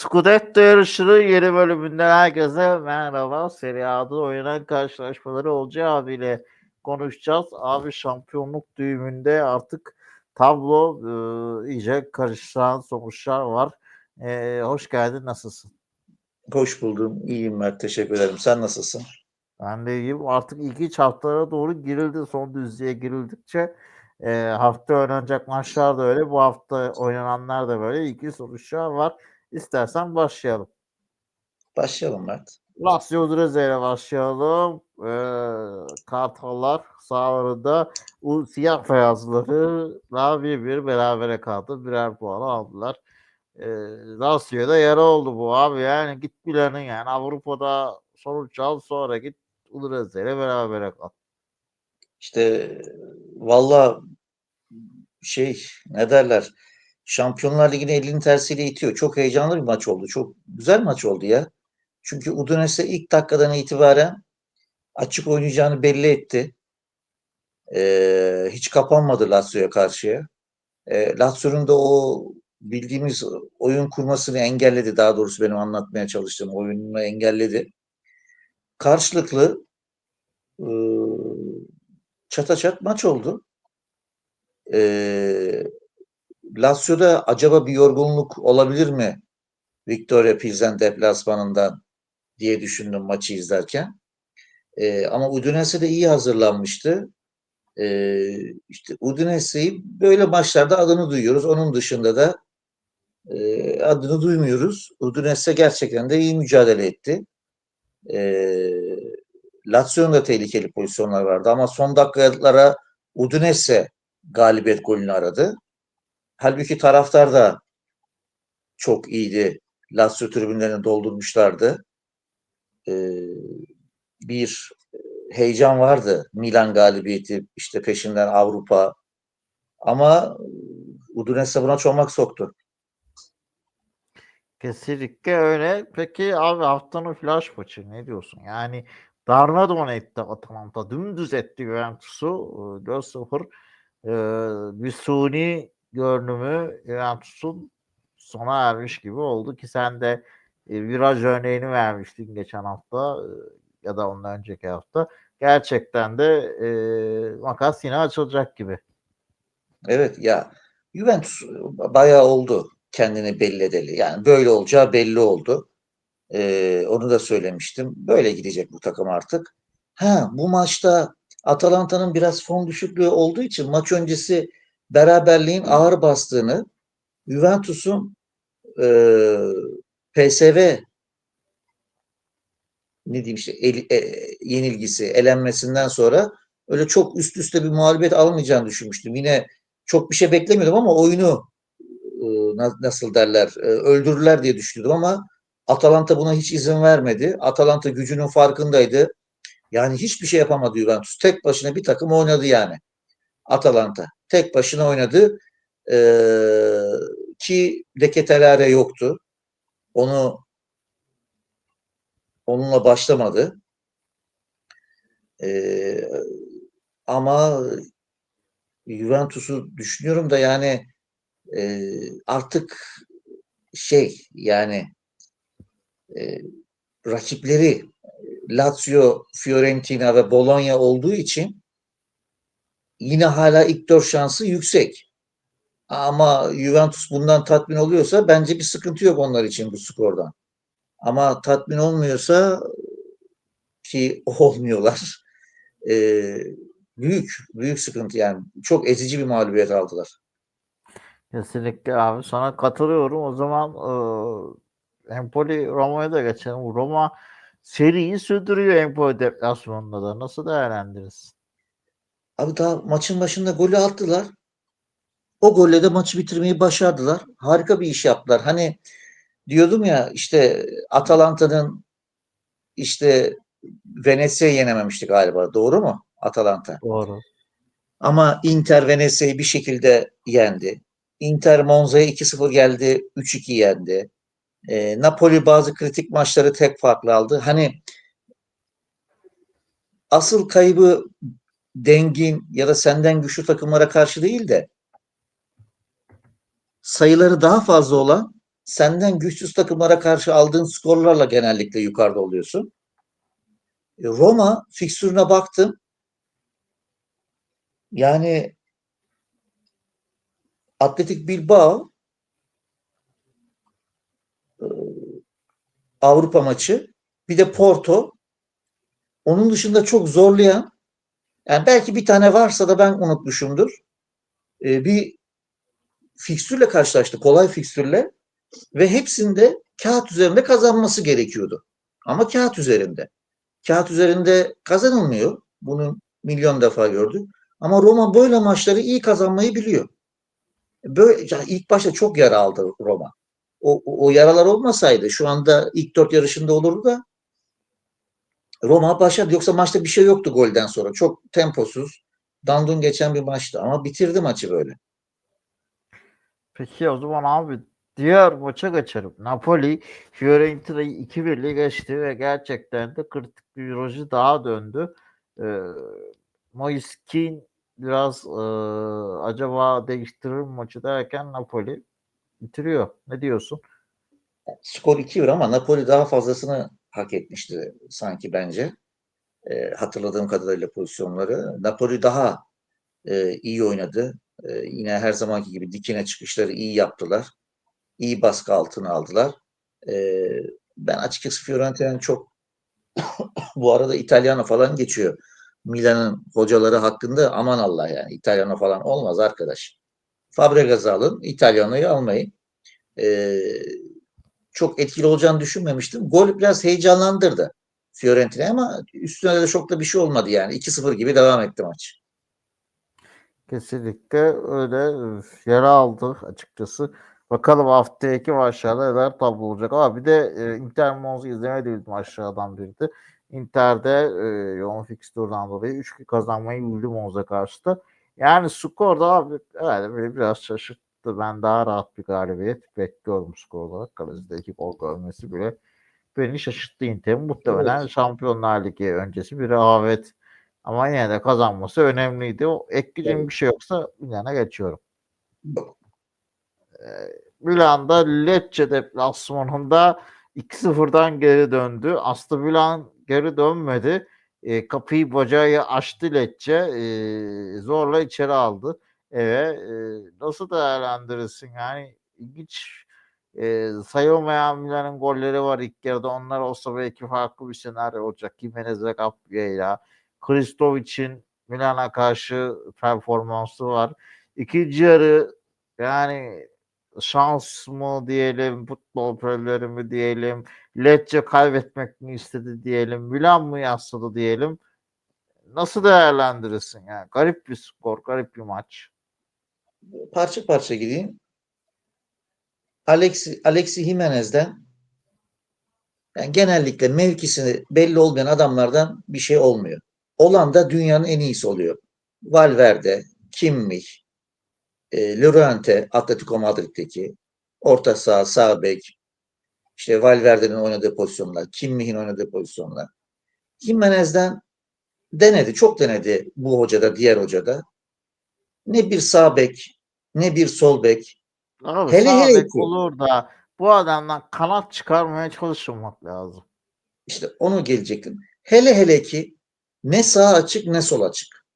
Scudetto yarışının yeni bölümünden herkese merhaba. Serie A'da oynanan karşılaşmaları Olcay abiyle konuşacağız. Abi şampiyonluk düğümünde artık tablo e, iyice karışan sonuçlar var. E, hoş geldin, nasılsın? Hoş buldum. İyiyim Mert. Teşekkür ederim. Sen nasılsın? Ben de iyiyim. Artık ilk iç haftalara doğru girildi. Son düzlüğe girildikçe e, hafta oynanacak maçlar da öyle. Bu hafta oynananlar da böyle. İki sonuçlar var. İstersen başlayalım. Başlayalım Mert. Lazio Udinese ile başlayalım. Ee, Kartallar sahalarında o siyah beyazları bir bir berabere kaldı. Birer puan aldılar. Ee, Lazio'da yara oldu bu abi. Yani git bilenin yani Avrupa'da sonuç al sonra git Udinese ile berabere kal. İşte valla şey ne derler Şampiyonlar Ligi'ni elinin tersiyle itiyor. Çok heyecanlı bir maç oldu. Çok güzel maç oldu ya. Çünkü Udinese ilk dakikadan itibaren açık oynayacağını belli etti. Ee, hiç kapanmadı Lazio'ya karşıya. Ee, Lazio'nun da o bildiğimiz oyun kurmasını engelledi. Daha doğrusu benim anlatmaya çalıştığım oyununu engelledi. Karşılıklı e, çata çat maç oldu. E, Lazio'da acaba bir yorgunluk olabilir mi? Victoria Pilsen deplasmanından diye düşündüm maçı izlerken. E, ama Udinese de iyi hazırlanmıştı. E, işte Udinese'yi böyle maçlarda adını duyuyoruz. Onun dışında da e, adını duymuyoruz. Udinese gerçekten de iyi mücadele etti. E, Lazio'nun da tehlikeli pozisyonlar vardı ama son dakikalara Udinese galibiyet golünü aradı. Halbuki taraftar da çok iyiydi. Lazio tribünlerini doldurmuşlardı. Ee, bir heyecan vardı. Milan galibiyeti, işte peşinden Avrupa. Ama Udinese buna çomak soktu. Kesinlikle öyle. Peki abi haftanın flash maçı ne diyorsun? Yani darmadağın etti Atalanta. Dümdüz etti Juventus'u. 4-0. Ee, bir suni görünümü Juventus'un sona ermiş gibi oldu ki sen de e, viraj örneğini vermiştin geçen hafta e, ya da ondan önceki hafta. Gerçekten de e, makas yine açılacak gibi. Evet ya Juventus bayağı oldu kendini belli edeli. Yani böyle olacağı belli oldu. Ee, onu da söylemiştim. Böyle gidecek bu takım artık. Ha bu maçta Atalanta'nın biraz form düşüklüğü olduğu için maç öncesi beraberliğin ağır bastığını Juventus'un e, PSV ne diyeyim işte el, e, yenilgisi, elenmesinden sonra öyle çok üst üste bir mağlubiyet almayacağını düşünmüştüm. Yine çok bir şey beklemiyordum ama oyunu e, nasıl derler e, öldürürler diye düşünüyordum ama Atalanta buna hiç izin vermedi. Atalanta gücünün farkındaydı. Yani hiçbir şey yapamadı Juventus. Tek başına bir takım oynadı yani. Atalanta. Tek başına oynadı. Ee, ki Deketelare yoktu. Onu onunla başlamadı. Ee, ama Juventus'u düşünüyorum da yani e, artık şey yani e, rakipleri Lazio, Fiorentina ve Bologna olduğu için yine hala ilk dört şansı yüksek. Ama Juventus bundan tatmin oluyorsa bence bir sıkıntı yok onlar için bu skordan. Ama tatmin olmuyorsa ki olmuyorlar. E, büyük, büyük sıkıntı yani. Çok ezici bir mağlubiyet aldılar. Kesinlikle abi sana katılıyorum. O zaman e, Empoli Roma'ya da geçelim. Roma seriyi sürdürüyor Empoli deplasmanında da. Nasıl değerlendirirsin? Abi daha maçın başında golü attılar. O golle de maçı bitirmeyi başardılar. Harika bir iş yaptılar. Hani diyordum ya işte Atalanta'nın işte Venezia'yı yenememişti galiba. Doğru mu? Atalanta. Doğru. Ama Inter Venezia'yı bir şekilde yendi. Inter Monza'ya 2-0 geldi. 3-2 yendi. E, Napoli bazı kritik maçları tek farklı aldı. Hani asıl kaybı dengin ya da senden güçlü takımlara karşı değil de sayıları daha fazla olan senden güçsüz takımlara karşı aldığın skorlarla genellikle yukarıda oluyorsun. E, Roma fikstürüne baktım. Yani Atletik Bilbao e, Avrupa maçı bir de Porto onun dışında çok zorlayan yani belki bir tane varsa da ben unutmuşumdur. E, bir fikstürle karşılaştı. Kolay fikstürle ve hepsinde kağıt üzerinde kazanması gerekiyordu. Ama kağıt üzerinde. Kağıt üzerinde kazanılmıyor. Bunu milyon defa gördük. Ama Roma böyle maçları iyi kazanmayı biliyor. Böyle yani ilk başta çok yara aldı Roma. O, o, o yaralar olmasaydı şu anda ilk dört yarışında olurdu da Roma başladı. Yoksa maçta bir şey yoktu golden sonra. Çok temposuz, dandun geçen bir maçtı. Ama bitirdi maçı böyle. Peki o zaman abi diğer maça geçelim. Napoli Fiorentina'yı 2-1'le geçti ve gerçekten de kritik bir virajı daha döndü. Ee, Moiskin biraz e, acaba değiştirir mi maçı derken Napoli bitiriyor. Ne diyorsun? Skor 2-1 ama Napoli daha fazlasını hak etmişti sanki bence. E, hatırladığım kadarıyla pozisyonları. Napoli daha e, iyi oynadı. E, yine her zamanki gibi dikine çıkışları iyi yaptılar. İyi baskı altına aldılar. E, ben açıkçası Fiorentina'nın çok bu arada İtalyano falan geçiyor. Milan'ın hocaları hakkında aman Allah yani İtalyano falan olmaz arkadaş. Fabregas'ı alın, İtalyano'yu almayın. E, çok etkili olacağını düşünmemiştim. Gol biraz heyecanlandırdı Fiorentina ama üstüne de çok da bir şey olmadı yani. 2-0 gibi devam etti maç. Kesinlikle öyle yara aldı açıkçası. Bakalım haftaki maçlarda neler tablo olacak. Ama bir de e, Inter Monza izlemediğimiz maçlardan biriydi. Inter'de e, yoğun fikstürden dolayı 3 kazanmayı bildi Monza karşıda. Yani skor da abi herhalde beni biraz şaşırttı. Ben daha rahat bir galibiyet bekliyorum skor olarak. Kalecide iki gol görmesi bile beni şaşırttı Inter'in. Muhtemelen Evet. Şampiyonlar Ligi öncesi bir rehavet ama yine de kazanması önemliydi. O ekleyeceğim Evet. bir şey yoksa Milan'a geçiyorum. Yok. Milan'da Lecce deplasmanında 2-0'dan geri döndü. Aslında Milan geri dönmedi. E, kapıyı bacağı açtı Lecce. E, zorla içeri aldı. Evet. E, nasıl değerlendirirsin? Yani ilginç e, sayılmayan Milan'ın golleri var ilk yarıda. Onlar olsa belki farklı bir senaryo olacak. Jimenez ve Gabriel'a. Kristovic'in Milan'a karşı performansı var. İkinci yarı yani şans mı diyelim, futbol perileri mi diyelim, Lecce kaybetmek mi istedi diyelim, Milan mı yasladı diyelim. Nasıl değerlendirirsin yani? Garip bir skor, garip bir maç. Parça parça gideyim. Alexi, Alexi Jimenez'den yani genellikle mevkisini belli olmayan adamlardan bir şey olmuyor. Olan da dünyanın en iyisi oluyor. Valverde, Kimmich, e, Llorente, Atletico Madrid'deki orta saha, sağ bek, işte Valverde'nin oynadığı pozisyonlar, Kimmich'in oynadığı pozisyonlar. Jimenez'den denedi, çok denedi bu hocada, diğer hocada. Ne bir sağ bek, ne bir sol bek. Abi Hele hele bek olur da bu adamdan kanat çıkarmaya çalışmamak lazım. İşte onu gelecektim. Hele hele ki ne sağ açık ne sol açık.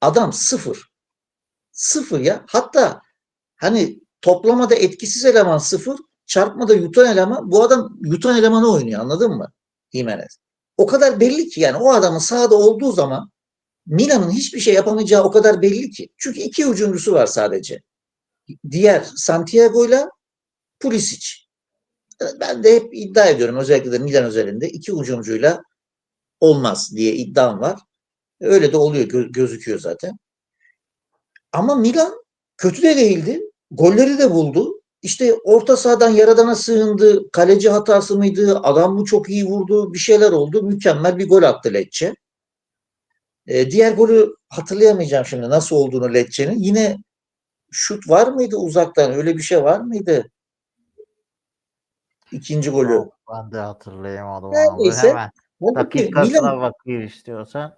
Adam sıfır. Sıfır ya. Hatta hani toplamada etkisiz eleman sıfır, çarpmada yutan eleman. Bu adam yutan elemanı oynuyor anladın mı? Jimenez. O kadar belli ki yani o adamın sahada olduğu zaman Milan'ın hiçbir şey yapamayacağı o kadar belli ki. Çünkü iki hücumcusu var sadece. Diğer Santiago ile Pulisic. Ben de hep iddia ediyorum özellikle de Milan özelinde iki hücumcuyla olmaz diye iddiam var. Öyle de oluyor gö- gözüküyor zaten. Ama Milan kötü de değildi. Golleri de buldu. İşte orta sahadan yaradana sığındı. Kaleci hatası mıydı? Adam mı çok iyi vurdu? Bir şeyler oldu. Mükemmel bir gol attı Lecce. Ee, diğer golü hatırlayamayacağım şimdi nasıl olduğunu Lecce'nin. Yine şut var mıydı uzaktan? Öyle bir şey var mıydı? İkinci golü. Ben de hatırlayamadım. Neredeyse. Hemen dakikasına Milan, bakayım istiyorsan.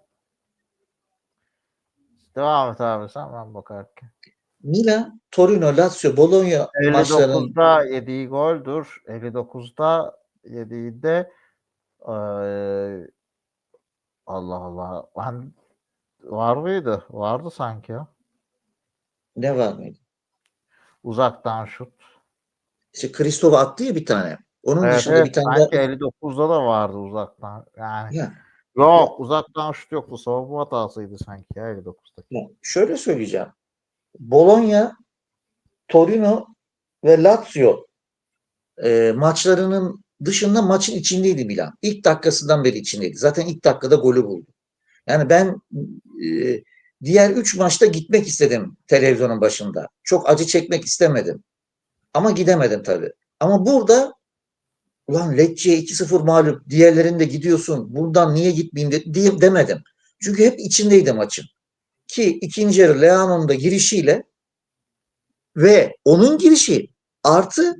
Devam et abi sen ben bakarken. Milan Torino, Lazio, Bologna maçlarının 59'da yediği goldür. 59'da yediği de eee, Allah Allah. Ben var mıydı? Vardı sanki ya. ne var mıydı? Uzaktan şut. İşte Kristova attı ya bir tane. Onun Evet, dışında evet. bir tane Sanki daha. 59'da da vardı uzaktan. Yani Ya, yok uzaktan şut yoktu. Savunma hatasıydı sanki ya 59'daki. ya, şöyle söyleyeceğim. Bologna, Torino ve Lazio e, maçlarının dışında maçın içindeydi Milan. İlk dakikasından beri içindeydi. Zaten ilk dakikada golü buldu. Yani ben e, diğer üç maçta gitmek istedim televizyonun başında. Çok acı çekmek istemedim. Ama gidemedim tabii. Ama burada ulan Lecce'ye 2-0 mağlup. Diğerlerinde gidiyorsun. Buradan niye gitmeyeyim de, diye, demedim. Çünkü hep içindeydi maçın. Ki ikinci yarı Leao'nun da girişiyle ve onun girişi artı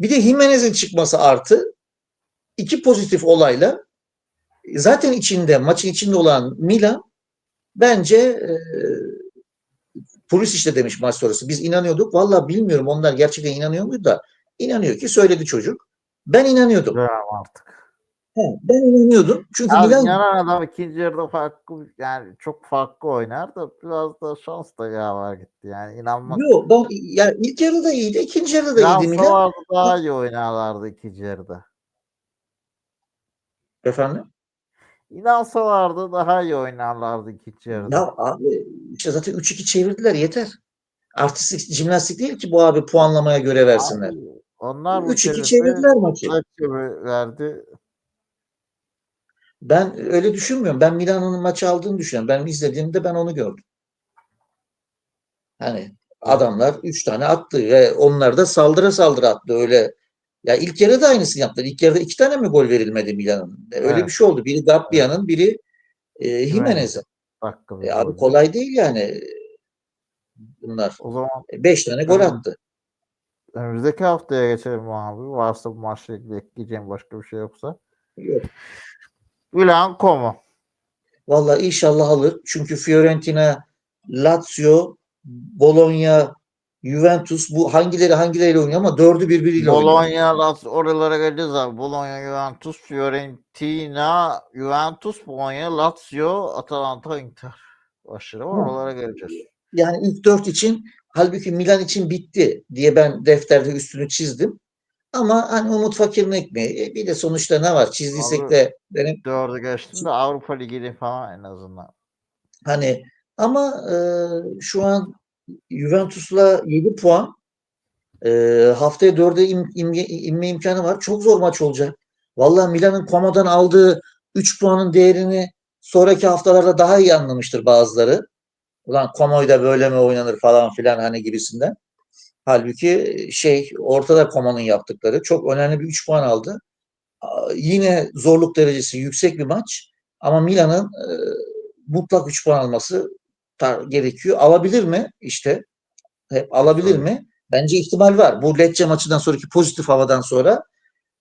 bir de Jimenez'in çıkması artı iki pozitif olayla zaten içinde maçın içinde olan Milan bence e, polis işte demiş maç sonrası. Biz inanıyorduk. Vallahi bilmiyorum onlar gerçekten inanıyor muydu da inanıyor ki söyledi çocuk. Ben inanıyordum. Devam artık. He, ben inanıyordum. Çünkü Ya Milan inanan adam ikinci yarıda farklı yani çok farklı oynar da biraz da şans da yaver gitti. Yani inanmak yok ben yani ilk yarıda iyiydi, ikinci yarıda iyiydi Milan. Daha iyi oynarlardı ikinci yarıda. Efendim? İnansalardı daha iyi oynarlardı ikinci yarıda. Ya abi işte zaten 3-2 çevirdiler yeter. Artistik jimnastik değil ki bu abi puanlamaya göre versinler. Abi, onlar bu 3-2 kere çevirdiler maçı. verdi. Ben öyle düşünmüyorum. Ben Milan'ın maçı aldığını düşünüyorum. Ben izlediğimde ben onu gördüm. Hani adamlar 3 tane attı ve onlar da saldıra saldıra attı öyle. Ya ilk yarıda da aynısını yaptılar. İlk yarıda iki tane mi gol verilmedi Milan'ın? Öyle Evet. bir şey oldu. Biri Gappia'nın, biri e, Jimenez'e. E, abi kolay değil yani bunlar. O zaman 5 tane gol attı. önümüzdeki haftaya geçelim abi. Varsa bu maçla ilgili ekleyeceğim başka bir şey yoksa. Yok. Milan Como. Vallahi inşallah alır. Çünkü Fiorentina, Lazio, Bologna, Juventus bu hangileri hangileriyle oynuyor ama dördü birbiriyle oynuyor. Bologna, Lazio oralara geleceğiz abi. Bologna, Juventus, Fiorentina, Juventus, Bologna, Lazio, Atalanta, Inter. Aşırı. Oralara geleceğiz. Yani ilk dört için halbuki Milan için bitti diye ben defterde üstünü çizdim. Ama hani umut fakirin ekmeği. E, Bir de sonuçta ne var? Çizdiysek Abi- de benim Dördü geçtim de Avrupa Ligi'ni falan en azından. hani ama e, şu an Juventus'la 7 puan e, haftaya 4'e in, inme, inme imkanı var. Çok zor maç olacak. Vallahi Milan'ın Como'dan aldığı 3 puanın değerini sonraki haftalarda daha iyi anlamıştır bazıları. Ulan Como'yla böyle mi oynanır falan filan hani gibisinden. Halbuki şey ortada Como'nun yaptıkları çok önemli bir 3 puan aldı. Yine zorluk derecesi yüksek bir maç ama Milan'ın e, mutlak 3 puan alması gerekiyor. Alabilir mi? İşte hep alabilir mi? Bence ihtimal var. Bu Lecce maçından sonraki pozitif havadan sonra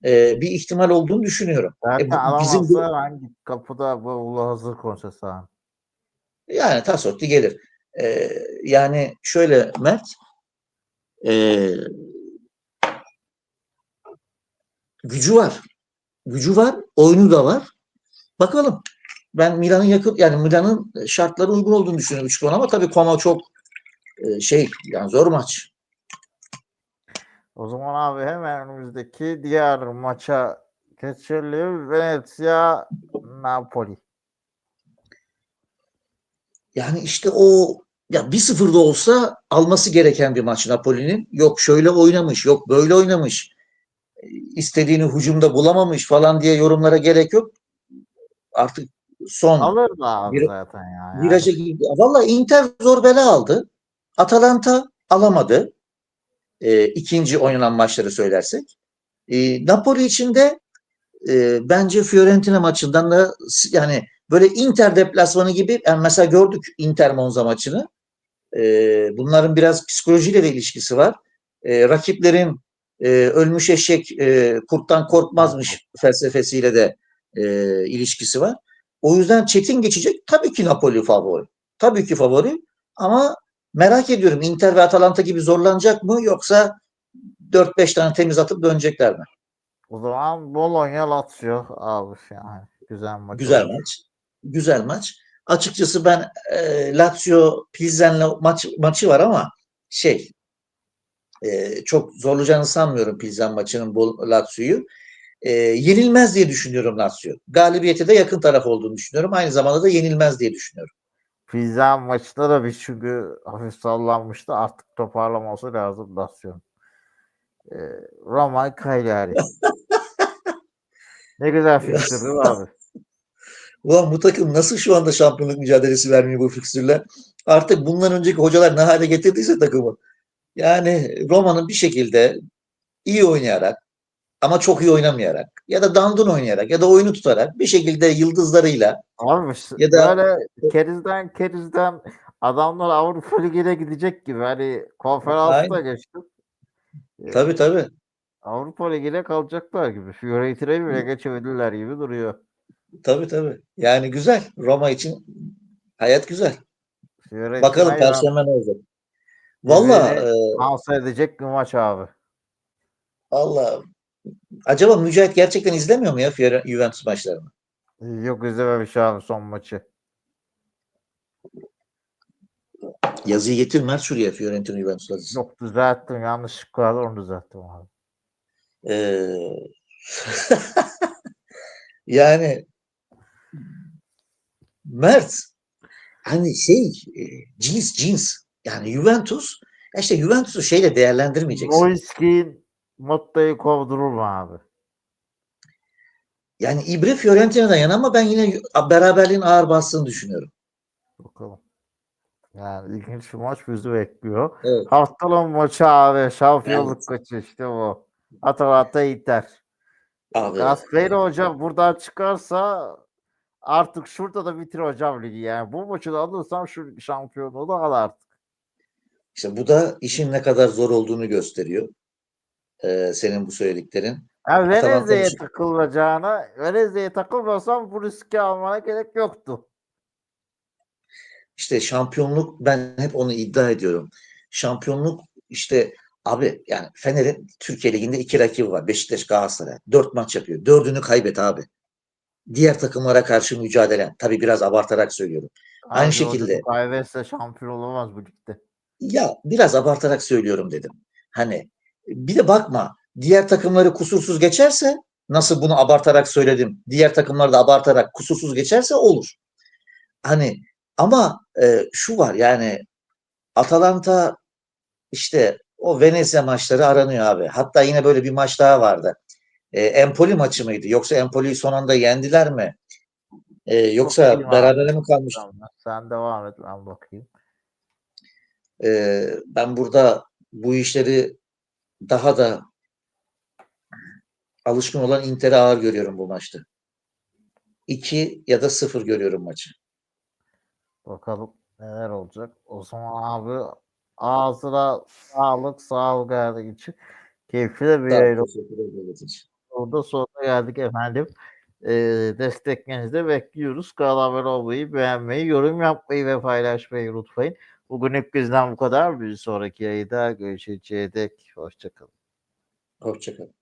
e, bir ihtimal olduğunu düşünüyorum. Zaten E, bu- bizim bu- hangi kapıda bavulu hazır konuşası abi. Yani Tassotti gelir. Ee, yani şöyle Mert ee, gücü var. Gücü var. Oyunu da var. Bakalım. Ben Milan'ın yakın yani Milan'ın şartları uygun olduğunu düşünüyorum 3 puan ama tabii Como çok e, şey yani zor maç. O zaman abi hemen önümüzdeki diğer maça geçelim. Venezia Napoli. Yani işte o ya 1-0'da olsa alması gereken bir maç Napoli'nin. Yok şöyle oynamış, yok böyle oynamış. e, istediğini hücumda bulamamış falan diye yorumlara gerek yok. Artık son Alır da abi Bir- zaten ya. Yani. viraja girdi. Valla Inter zor bela aldı. Atalanta alamadı. E, ikinci oynanan maçları söylersek. E, Napoli için de e, bence Fiorentina maçından da yani böyle Inter deplasmanı gibi yani mesela gördük Inter Monza maçını. E, bunların biraz psikolojiyle de ilişkisi var. E, rakiplerin e, ölmüş eşek e, kurttan korkmazmış felsefesiyle de e, ilişkisi var. O yüzden çetin geçecek. Tabii ki Napoli favori. Tabii ki favori ama Merak ediyorum Inter ve Atalanta gibi zorlanacak mı yoksa 4-5 tane temiz atıp dönecekler mi? O zaman Bologna Lazio abi yani güzel maç. Güzel maç. Güzel maç. Açıkçası ben e, Lazio Pilsen'le maç maçı var ama şey e, çok zorlayacağını sanmıyorum Pilsen maçının Lazio'yu. E, yenilmez diye düşünüyorum Lazio. Galibiyete de yakın taraf olduğunu düşünüyorum. Aynı zamanda da yenilmez diye düşünüyorum. Pizza maçında da bir çünkü hafif sallanmıştı. Artık toparlaması lazım Lazio'nun. Ee, Roma Cagliari. ne güzel mi abi? Ulan bu takım nasıl şu anda şampiyonluk mücadelesi vermiyor bu fikstürle? Artık bundan önceki hocalar ne hale getirdiyse takımı. Yani Roma'nın bir şekilde iyi oynayarak ama çok iyi oynamayarak ya da dandun oynayarak ya da oyunu tutarak bir şekilde yıldızlarıyla Abi Ya da- böyle kerizden kerizden adamlar Avrupa Ligi'ne gidecek gibi. Hani konferansta Aynen. geçti. Ee, tabii tabii Avrupa Ligi'ne kalacaklar gibi. Fiorentina'yı bile geçebilirler gibi duruyor. tabii tabii. Yani güzel. Roma için hayat güzel. Fiorentina Bakalım perşembe ne olacak. Valla e, edecek bir maç abi. valla acaba Mücahit gerçekten izlemiyor mu ya Juventus maçlarını? Yok izlememiş abi son maçı. Yazıyı getir Mert şuraya Fiorentina Juventus yazısı. Yok düzelttim. Yanlışlıkla onu düzelttim abi. Ee, yani Mert hani şey e, cins cins yani Juventus işte Juventus'u şeyle değerlendirmeyeceksin. Moiskin Motta'yı kovdurur mu abi? Yani İbre Fiorentina'dan yana ama ben yine beraberliğin ağır bastığını düşünüyorum. Bakalım. Yani ilginç bir maç bizi bekliyor. Evet. Haftanın maçı abi. Şampiyonluk Evet. maçı işte bu. Atalanta Inter. Gasperini hocam buradan çıkarsa artık şurada da bitir hocam ligi yani. Bu maçı da alırsam şu şampiyonluğu da al artık. işte bu da işin ne kadar zor olduğunu gösteriyor. Ee, senin bu söylediklerin. Venezia'ya maçı- takılacağına Venezia'ya takılmasam bu riski almana gerek yoktu. İşte şampiyonluk ben hep onu iddia ediyorum. Şampiyonluk işte abi yani Fener'in Türkiye Ligi'nde iki rakibi var. Beşiktaş Galatasaray. Dört maç yapıyor. Dördünü kaybet abi. Diğer takımlara karşı mücadele. Tabii biraz abartarak söylüyorum. Aynı Abi şekilde- Rodrigo Kaybetse şampiyon olamaz bu ligde. Ya biraz abartarak söylüyorum dedim. Hani bir de bakma diğer takımları kusursuz geçerse nasıl bunu abartarak söyledim. Diğer takımları da abartarak kusursuz geçerse olur. Hani ama e, şu var yani Atalanta işte o Venezia maçları aranıyor abi. Hatta yine böyle bir maç daha vardı. E, Empoli maçı mıydı? Yoksa Empoli'yi son anda yendiler mi? E, yoksa berabere mi kalmış? Sen devam et ben bakayım. Ee, ben burada bu işleri daha da alışkın olan Inter'e ağır görüyorum bu maçta. 2 ya da 0 görüyorum maçı. Bakalım neler olacak. O zaman abi ağzına sağlık, sağlık geldiği için keyifli de bir yayın oldu. Sonuna geldik efendim. Ee, desteklerinizi de bekliyoruz. Kanala abone olmayı, beğenmeyi, yorum yapmayı ve paylaşmayı unutmayın. Bugünlük bizden bu kadar. Bir sonraki yayında görüşeceğiz. Hoşçakalın. Hoşçakalın.